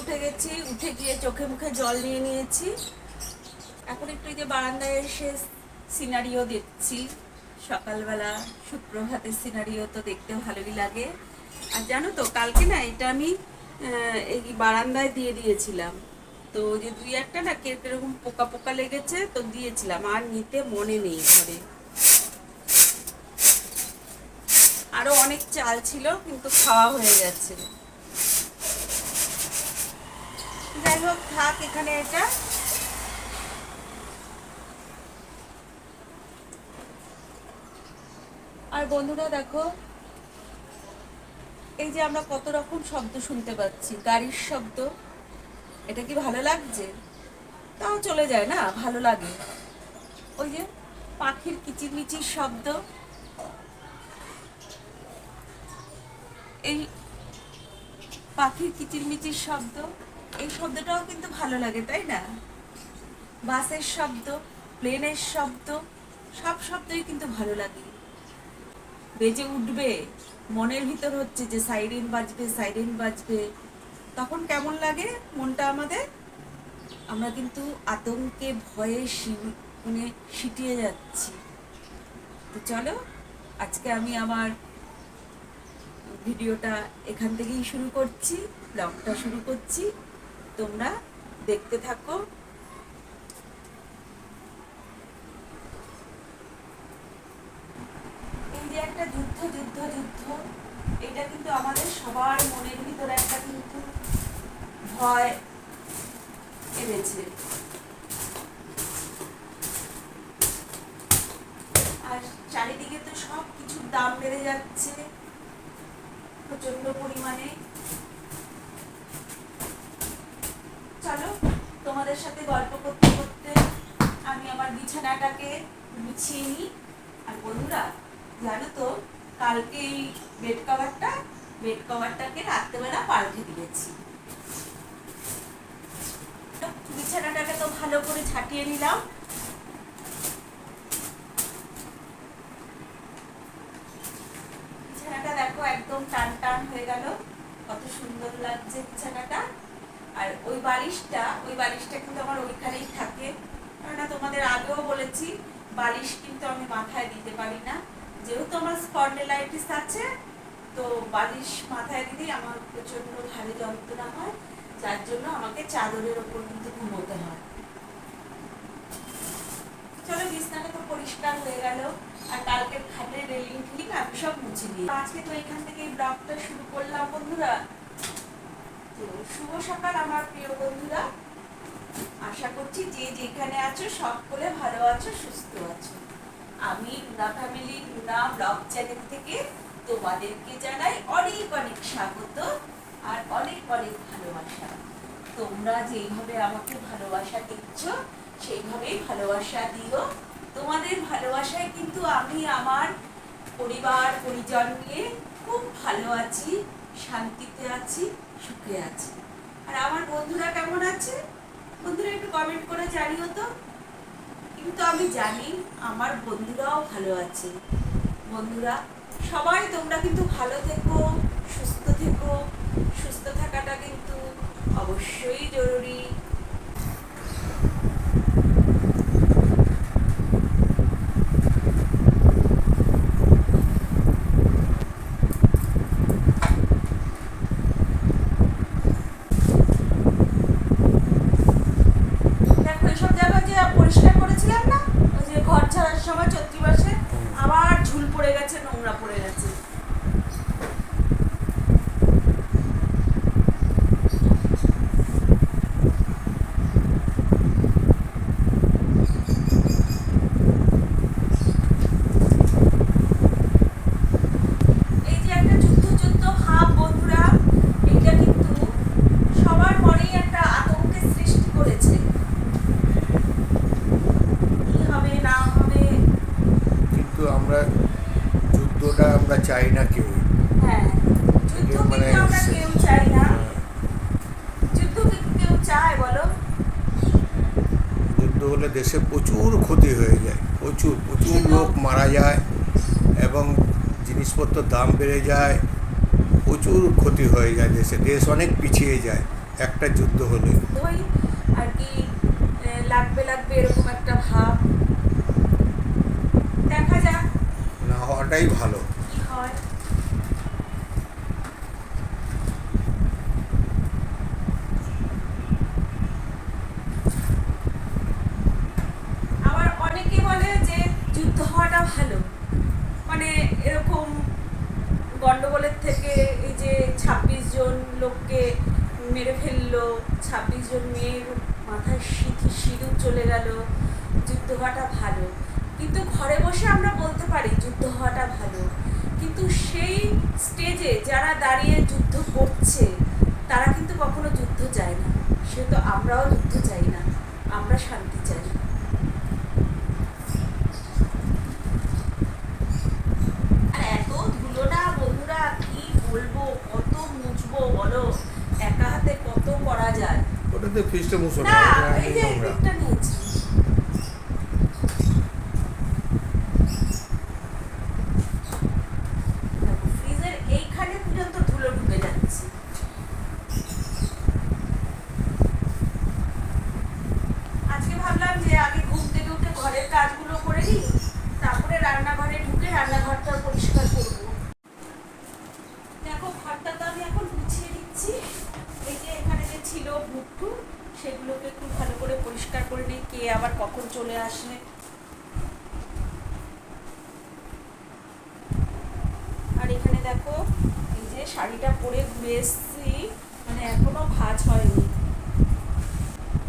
উঠে গেছি, উঠে গিয়ে চোখে মুখে জল নিয়ে নিয়েছি। এখন একটু যে বারান্দায় এসে সিনারিও দেখছি। সকালবেলা সুপ্রভাতের সিনারিও তো দেখতে ভালোই লাগে। আর জানো তো, কালকে না এটা আমি এই বারান্দায় দিয়ে দিয়েছিলাম। তো যে দুই একটা না কে কীরকম পোকা পোকা লেগেছে তো দিয়েছিলাম, আর নিতে মনে নেই ঘরে। আরও অনেক চাল ছিল, কিন্তু খাওয়া হয়ে গেছে। যাই হোক, থাক এখানে এটা। আর বন্ধুরা দেখো, এই যে আমরা কত রকম শব্দ শুনতে পাচ্ছি, গাড়ির শব্দ। এটা কি ভালো লাগছে? তাও চলে যায় না, ভালো লাগে। ওই যে পাখির কিচিরমিচির শব্দ। এই পাখির কিচিরমিচির শব্দ। এই শব্দটাও কিন্তু ভালো লাগে, তাই না? বাসের শব্দ, প্লেনের শব্দ, সব শব্দই কিন্তু ভালো লাগে। বেজে উঠবে, মনের ভিতর হচ্ছে যে সাইরেন বাজবে সাইরেন বাজবে। তখন কেমন লাগে মনটা আমাদের? আমরা কিন্তু আতঙ্কে, ভয়ে মানে সিটিয়ে যাচ্ছি। তো চলো, আজকে আমি আমার ভিডিওটা এখান থেকেই শুরু করছি, ব্লগটা শুরু করছি। তোমরা দেখতে থাকো। একটা যুদ্ধ যুদ্ধ যুদ্ধ, এটা কিন্তু আমাদের সবার মনের ভিতরে একটা কিন্তু ভয় এনেছে। আর চারিদিকে তো সব কিছুর দাম বেড়ে যাচ্ছে প্রচণ্ড পরিমাণে। চলো, তোমাদের সাথে গল্প করতে করতে আমি আমার বিছানাটাকে গুছিয়ে নিই। আর বন্ধুরা, জানো তো, কালকে এই বেড কভারটা বেড কভারটাকে রাত্রেবেলা পাল্টে দিয়েছি। বিছানাটাকে তো ভালো করে ছাটিয়ে নিলাম। বিছানাটা দেখো একদম টান টান হয়ে গেল। কত সুন্দর লাগছে বিছানাটা। আর ওই বালিশটা ওই বালিশটা কিন্তু আমার ওইখানেই থাকে। কেননা তোমাদের আগেও বলেছি, বালিশ কিন্তু আমি মাথায় দিতে পারি না। যেহেতু আমার স্পন্ডেলাইটিস আছে, তো বালিশ মাথায় দিলেই আমার প্রচণ্ড ভারী যন্ত্রণা হয়। যার জন্য আমাকে চাদরের ওপর কিন্তু ঘুমোতে হয়। চলো, বিছনাটা তো পরিষ্কার হয়ে গেল। আর কালকের খাটের রেলিং ফিলিং আমি সব মুছে দিই আজকে তো এখান থেকে ব্লগটা শুরু করলাম, বন্ধুরা। শুভ সকাল আমার প্রিয় বন্ধুরা। আশা করছি যে যেখানে আছো, সকলে ভালো আছো, সুস্থ আছো। আমি Runa family, Runa blog channel থেকে তোমাদেরকে জানাই অনেক অনেক স্বাগত আর অনেক অনেক ভালোবাসা। তোমরা যেইভাবে আমাকে ভালোবাসা দিচ্ছ, সেইভাবেই ভালোবাসা দিও। তোমাদের ভালোবাসায় কিন্তু আমি আমার পরিবার, পরিজন নিয়ে খুব ভালো আছি, শান্তিতে আছি। সুখে আছে। আর আমার বন্ধুরা কেমন আছে? বন্ধুরা একটু কমেন্ট করে জানিও তো। কিন্তু আমি জানি আমার বন্ধুরাও ভালো আছে। বন্ধুরা, সবাই তোমরা কিন্তু ভালো থেকো, সুস্থ থেকো। সুস্থ থাকাটা কিন্তু অবশ্যই জরুরি দেখো এইসব জায়গা যে পরিষ্কার করেছিলাম না ওই যে ঘর ছাড়ার সময় চৈত্রী মাসে আবার ঝুল পড়ে গেছে নোংরা পড়ে গেছে এই যে একটা যুদ্ধ যুদ্ধ ভাব বন্ধুরা এটা কিন্তু সবার মনেই একটা আতঙ্কের সৃষ্টি করেছে কি হবে না হবে কিন্তু আমরা যুদ্ধটা আমরা চাই না কেউ হ্যাঁ যুদ্ধ মানে কিন্তু আমরা সে- কেউ চাই না যুদ্ধ কিন্তু কেউ চায় বলো যুদ্ধ হলে দেশে প্রচুর ক্ষতি হয়ে যায় প্রচুর প্রচুর লোক মারা যায় এবং জিনিসপত্রের দাম বেড়ে যায় প্রচুর ক্ষতি হয়ে যায় দেশে দেশ অনেক পিছিয়ে যায় একটা যুদ্ধ হলে। আর কি লাগবে লাগবে এরকম একটা ভাব। দেখা যাক। না হওয়াটাই ভালো। হয় আবার অনেকে বলে যে যুদ্ধ হওয়াটা ভালো মানে এরকম গন্ডগোলের থেকে এই যে ছাব্বিশ জন লোককে মেরে ফেলল। ছাব্বিশ জন মেয়ের মাথায় সিঁথি সিঁদুর চলে গেল। যুদ্ধ হওয়াটা ভালো। কিন্তু ঘরে বসে আমরা বলতে পারি যুদ্ধ হওয়াটা ভালো। কিন্তু সেই স্টেজে যারা দাঁড়িয়ে যুদ্ধ করছে, তারা কিন্তু কখনো যুদ্ধ চায় না। সে তো আমরাও যুদ্ধ চাই না। আমরা শান্তি চাই আর এত ধুলো না বন্ধুরা কি বলব কত মুছবো বলো একা হাতে কত করা যায় ওটাতে ফিসটা না এই যে নিয়েছি দেখো, ফ্রিজের এইখানে পর্যন্ত ধুলো ঢুকে যাচ্ছে আজকে ভাবলাম যে আগে ঘুম থেকে উঠে ঘরের কাজগুলো করে নিই তারপরে রান্নাঘরে ঢুকে রান্নাঘরটা পরিষ্কার করব দেখো ঘরটা তো আমি এখন গুছিয়ে দিচ্ছি এই যে এখানে যে ছিল ভুট্টু সেগুলোকে একটু ভালো করে পরিষ্কার করে কে আবার কখন চলে আসে? আর এখানে দেখো এই যে শাড়িটা পরে ঘুরে এসেছি মানে এখনও ভাঁজ হয়নি।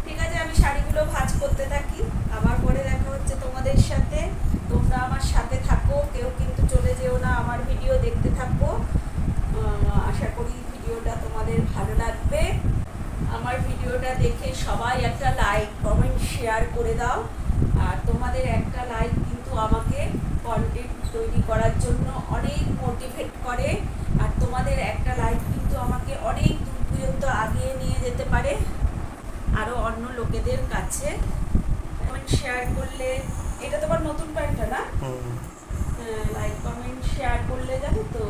ঠিক আছে আমি শাড়িগুলো ভাজ করতে থাকি। আবার পরে দেখা হচ্ছে তোমাদের সাথে। তোমরা আমার সাথে থাকো কেউ কিন্তু চলে যেও না আমার ভিডিও দেখতে থাকো। আহ, আশা করি ভিডিওটা তোমাদের ভালো লাগবে। ভিডিওটা দেখে সবাই একটা লাইক কমেন্ট শেয়ার করে দাও। আর তোমাদের একটা লাইক কিন্তু আমাকে কন্টেন্ট তৈরি করার জন্য অনেক মোটিভেট করে। আর তোমাদের একটা লাইক কিন্তু আমাকে অনেক দূর পর্যন্ত আগিয়ে নিয়ে যেতে পারে আরও অন্য লোকেদের কাছে। কমেন্ট শেয়ার করলে এটা তোমার নতুন প্যান্টটা না। লাইক কমেন্ট শেয়ার করলে জানো তো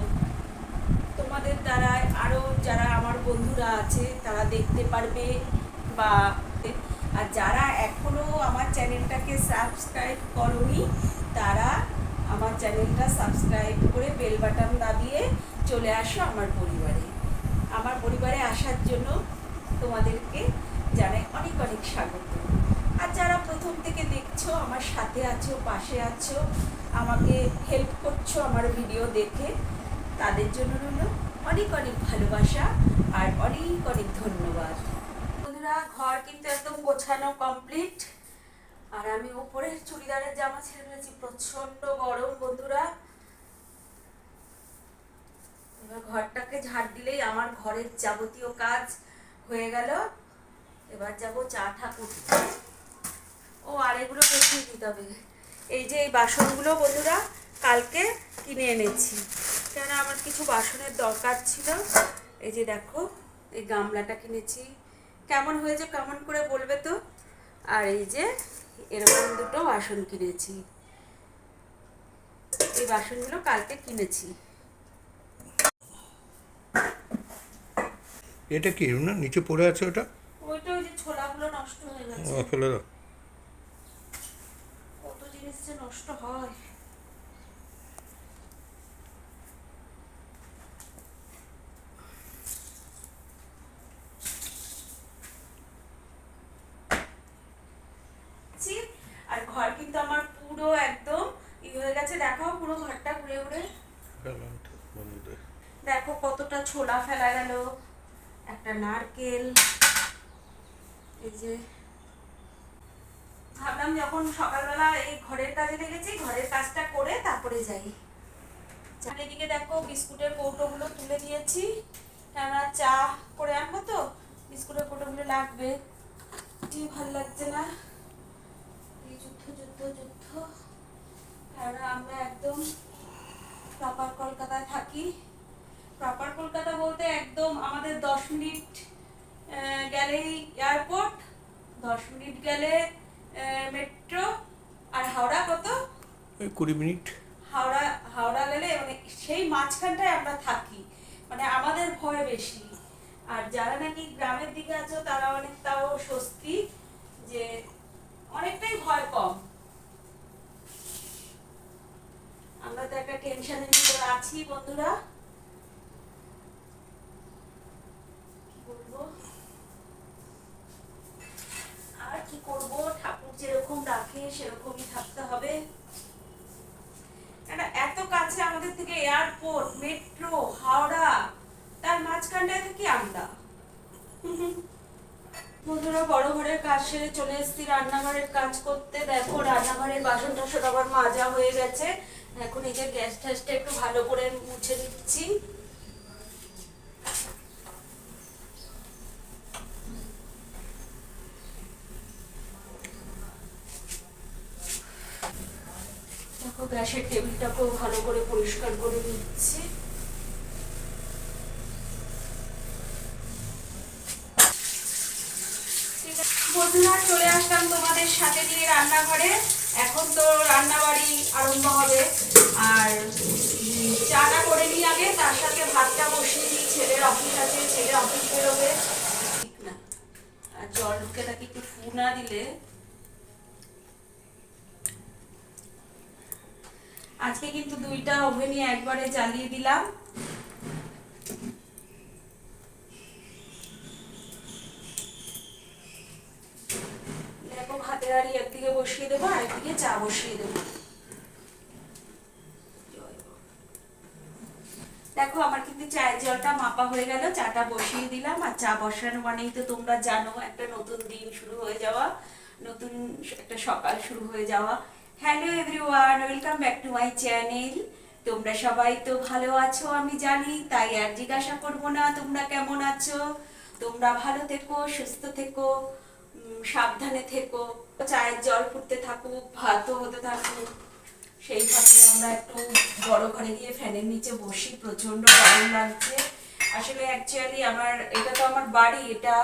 তোমাদের দ্বারা আরও যারা আমার বন্ধুরা আছে তারা দেখতে পারবে। বা আর যারা এখনও আমার চ্যানেলটাকে সাবস্ক্রাইব করনি, তারা আমার চ্যানেলটা সাবস্ক্রাইব করে বেল বাটন দাবিয়ে চলে আসো আমার পরিবারে। আমার পরিবারে আসার জন্য তোমাদেরকে জানাই অনেক অনেক স্বাগত। আর যারা প্রথম থেকে দেখছ, আমার সাথে আছো, পাশে আছো, আমাকে হেল্প করছ আমার ভিডিও দেখে, তাদের জন্য রইল অনেক অনেক ভালোবাসা আর অনেক অনেক ধন্যবাদ। বন্ধুরা ঘর কিন্তু একদম গোছানো কমপ্লিট আর আমি উপরের চুড়িদারের জামা ছেড়ে ফেলেছি প্রচণ্ড গরম বন্ধুরা। এবার ঘরটাকে ঝাড় দিলেই আমার ঘরের যাবতীয় কাজ হয়ে গেল। এবার যাব চা ঠাকুর। ও, আর এগুলো দেখিয়ে দিতে হবে এই যে এই বাসনগুলো বন্ধুরা, কালকে কিনে এনেছি। কেন আমার কিছু বাসনের দরকার ছিল। এই যে দেখো, এই গামলাটা কিনেছি। কেমন হয়েছে কেমন করে বলবে তো? আর এই যে এরকম দুটো বাসন কিনেছি। এই বাসনগুলো কালকে কিনেছি। এটা কি না নিচে পড়ে আছে ওটা? ওইটা ওই যে ছোলাগুলো নষ্ট হয়ে গেছে। ও, ফেলে দাও। কত জিনিস যে নষ্ট হয় ছি, আর ঘর কিন্তু আমার পুরো একদম ই হয়ে গেছে দেখাও পুরো ঘরটা ঘুরে ঘুরে ফেলাম তো, বন্ধুদের। দেখো ছোলা ফেলা গেল একটা নারকেল, এই যে ভাবলাম যখন সকালবেলা এই ঘরের কাজে লেগেছি, ঘরের কাজটা করে তারপরে যাই। আর এদিকে দেখো বিস্কুটের কৌটোগুলো তুলে দিয়েছি। কেননা চা করে আনব তো, বিস্কুটের কৌটোগুলো লাগবে। কি ভালো লাগছে না? এই যুদ্ধ যুদ্ধ যুদ্ধ। কেননা আমরা একদম প্রপার কলকাতায় থাকি। প্রপার কলকাতা বলতে একদম আমাদের দশ মিনিট গেলেই এয়ারপোর্ট দশ মিনিট গেলে মেট্রো আর হাওড়া কত? কুড়ি মিনিট। হাওড়া হাওড়া গেলে মানে সেই মাঝখানটায় আমরা থাকি মানে আমাদের ভয় বেশি। আর যারা নাকি গ্রামের দিকে আছো তারা অনেকটাও স্বস্তি যে অনেকটাই ভয় কম। আমরা তো একটা টেনশনের ভিতরে আছি বন্ধুরা কি বলব আর কি করব ঠাকুর যেরকম সেরকমই থাকতে হবে। এত কাছে আমাদের থেকে এয়ারপোর্ট, মেট্রো, হাওড়া, তার মাঝখানটায় থাকি আমরা। বন্ধুরা, বড় ঘরের কাজ সেরে চলে এসেছি। রান্নাঘরের কাজ করতে। দেখো, রান্নাঘরের বাসন টাসন আবার মাজা হয়ে গেছে। এখন এই যে গ্যাস ট্যাসটা একটু ভালো করে মুছে দিচ্ছি দেখো গ্যাসের টেবিলটাকেও ভালো করে পরিষ্কার করে আছে, বন্ধুরা চলে আসলাম তোমাদের সাথে রান্নাঘরে। এখন তো রান্নাবাড়ি আরম্ভ হবে। আর চাটা করে নিই আগে তার সাথে ভাতটা বসিয়ে দিই। ছেলের অফিস আছে ছেলে অফিস বেরোবে। ঠিক না। আর জলকে তাকে একটু ফু না দিলে আজকে কিন্তু দুইটা ওভেনই একবারে জ্বালিয়ে দিলাম। দেখো, ভাতের হাঁড়ি একদিকে বসিয়ে দেবো আর একদিকে চা বসিয়ে দেবো। দেখো, আমার কিন্তু চায়ের জলটা মাপা হয়ে গেল, চাটা বসিয়ে দিলাম, আর চা বসানো মানেই তো তোমরা জানো, একটা নতুন দিন শুরু হয়ে যাওয়া, নতুন একটা সকাল শুরু হয়ে যাওয়া। Hello everyone, welcome back to my channel. তোমরা সবাই তো ভালো আছো, আমি জানি, তাই আর জিজ্ঞাসা করব না, তোমরা কেমন আছো? তোমরা ভালো থেকো, সুস্থ থেকো সাবধানে থেকো, চায়ের জল ফুটতে থাকুক, ভাতও হতে থাকুক। সেইভাবে আমরা একটু বড় ঘরে গিয়ে ফ্যানের নিচে বসি প্রচণ্ড গরম লাগছে। আসলে অ্যাকচুয়ালি আমার, এটা তো আমার বাড়ি, এটা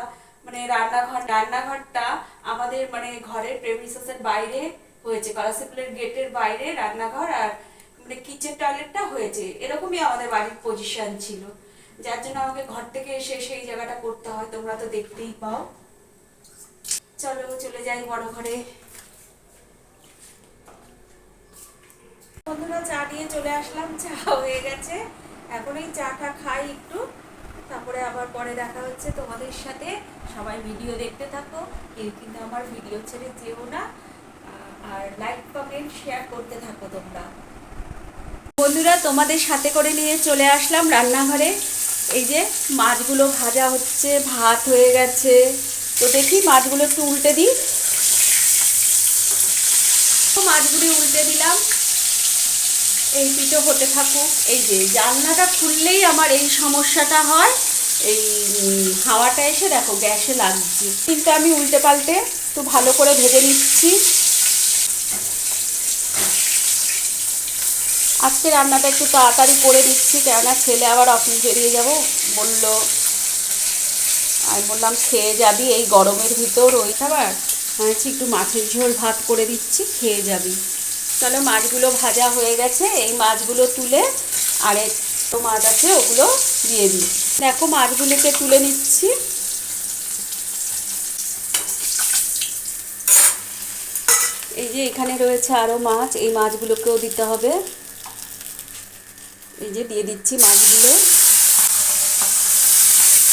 মানে রান্নাঘর, রান্নাঘরটা আমাদের মানে ঘরের প্রেমিসেসের বাইরে। হয়েছে কলাসিপুলের গেটের বাইরে রান্নাঘর আর মানে কিচেন টয়লেটটা হয়েছে। এরকমই আমাদের বাড়ির পজিশন ছিল। যার জন্য আমাকে ঘর থেকে এসে সেই জায়গাটা করতে হয়, তোমরা তো দেখতেই পাও। চলো, চলে যাই বড় ঘরে। বন্ধুরা, চা দিয়ে চলে আসলাম। চা হয়ে গেছে। এখন এই চাটা খাই একটু। তারপরে আবার পরে দেখা হচ্ছে তোমাদের সাথে। সবাই ভিডিও দেখতে থাকো। কেউ কিন্তু আমার ভিডিও ছেড়ে যেও না। আর লাইক কমেন্ট শেয়ার করতে থাকো তোমরা। বন্ধুরা, তোমাদের সাথে করে নিয়ে চলে আসলাম রান্নাঘরে। এই যে মাছগুলো ভাজা হচ্ছে, ভাত হয়ে গেছে। তো দেখি মাছগুলো একটু উল্টে দিই। মাছগুলি উল্টে দিলাম। এই পিঠো হতে থাকুক। এই যে জানলাটা খুললেই আমার এই সমস্যাটা হয়। এই হাওয়াটা এসে দেখো গ্যাসে লাগছে। কিন্তু আমি উল্টে পাল্টে একটু ভালো করে ভেজে নিচ্ছি। আজকে রান্নাটা একটু তাড়াতাড়ি করে দিচ্ছি কেননা ছেলে আবার অফিস বেরিয়ে যাব। বলল, আমি বললাম, খেয়ে যাবি এই গরমের ভিতর ওই খাবার? বলছি, একটু মাছের ঝোল ভাত করে দিচ্ছি, খেয়ে যাবি। চলো, মাছগুলো ভাজা হয়ে গেছে, এই মাছগুলো তুলে আরেক তো মাছ আছে, ওগুলো দিয়ে দিই। দেখো, মাছগুলোকে তুলে নিচ্ছি। এই যে এখানে রয়েছে আরও মাছ, এই মাছগুলোকেও দিতে হবে। এই যে দিয়ে দিচ্ছি মাছগুলো।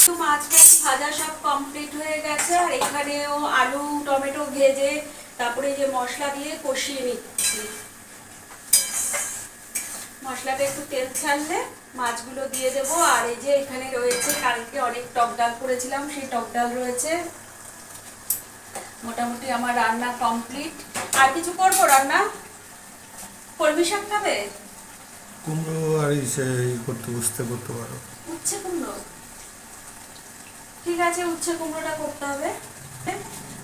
তো মাছটা ভাজা সব কমপ্লিট হয়ে গেছে, আর এখানেও আলু, টমেটো ভেজে তারপরে যে মশলা দিয়ে কষিয়ে নিচ্ছি। মশলাটা একটু তেল ছাড়লে মাছগুলো দিয়ে দেব, আর এই যে এখানে রয়েছে, কালকে অনেক টক ডাল করেছিলাম, সেই টক ডাল রয়েছে। মোটামুটি আমার রান্না কমপ্লিট আর কিছু করব রান্না? কলমি শাক খাবে? কুমড়ো আর এই সে ই করতে, বুঝতে করতে পারো। উচ্ছে কুমড়ো? ঠিক আছে, উচ্ছে কুমড়োটা করতে হবে।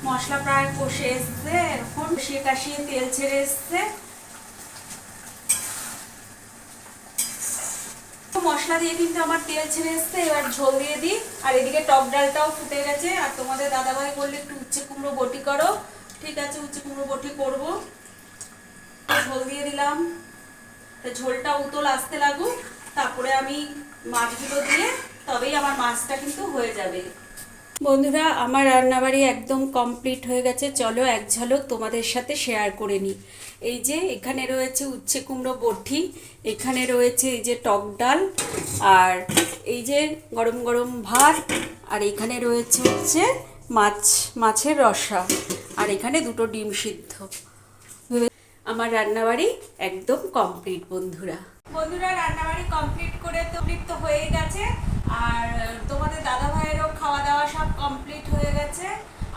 মশলা প্রায় কষে এসছে, এখন কষিয়ে কাশিয়ে তেল ছেড়ে এসছে। মশলা দিয়ে কিন্তু আমার তেল ছেড়ে এসছে, এবার ঝোল দিয়ে দিই। আর এদিকে টক ডালটাও ফুটে গেছে, আর তোমাদের দাদাভাই বললে একটু উচ্ছে কুমড়ো বটি করো। ঠিক আছে, উচ্ছে কুমড়ো বটি করব। ঝোল দিয়ে দিলাম। তা ঝোলটা উতল আসতে লাগুক, তারপরে আমি মাছগুলো দিয়ে তবেই আমার মাছটা কিন্তু হয়ে যাবে। বন্ধুরা, আমার রান্নাবাড়ি একদম কমপ্লিট হয়ে গেছে। চলো এক ঝলক তোমাদের সাথে শেয়ার করে নিই। এই যে এখানে রয়েছে উচ্ছে কুমড়ো বটি, এখানে রয়েছে এই যে টক ডাল, আর এই যে গরম গরম ভাত, আর এখানে রয়েছে হচ্ছে মাছ, মাছের রসা, আর এখানে দুটো ডিম সিদ্ধ। আমার রান্নাবাড়ি একদম কমপ্লিট বন্ধুরা। বন্ধুরা, রান্নাবাড়ি কমপ্লিট করে তো তো হয়ে গেছে। আর তোমাদের দাদা ভাইয়েরও খাওয়া দাওয়া সব কমপ্লিট হয়ে গেছে।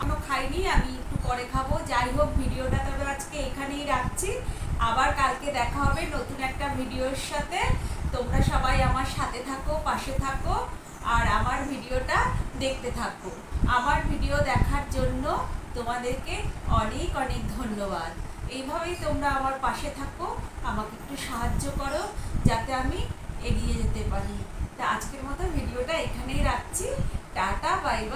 আমি খাইনি, আমি একটু পরে খাব। যাই হোক, ভিডিওটা তবে আজকে এখানেই রাখছি। আবার কালকে দেখা হবে নতুন একটা ভিডিওর সাথে। তোমরা সবাই আমার সাথে থাকো, পাশে থাকো, আর আমার ভিডিওটা দেখতে থাকো। আমার ভিডিও দেখার জন্য তোমাদেরকে অনেক অনেক ধন্যবাদ। এইভাবেই তোমরা আমার পাশে থাকো, আমাকে একটু সাহায্য করো যাতে আমি এগিয়ে যেতে পারি। তা আজকের মতো ভিডিওটা এখানেই রাখছি। Tata, bye bye.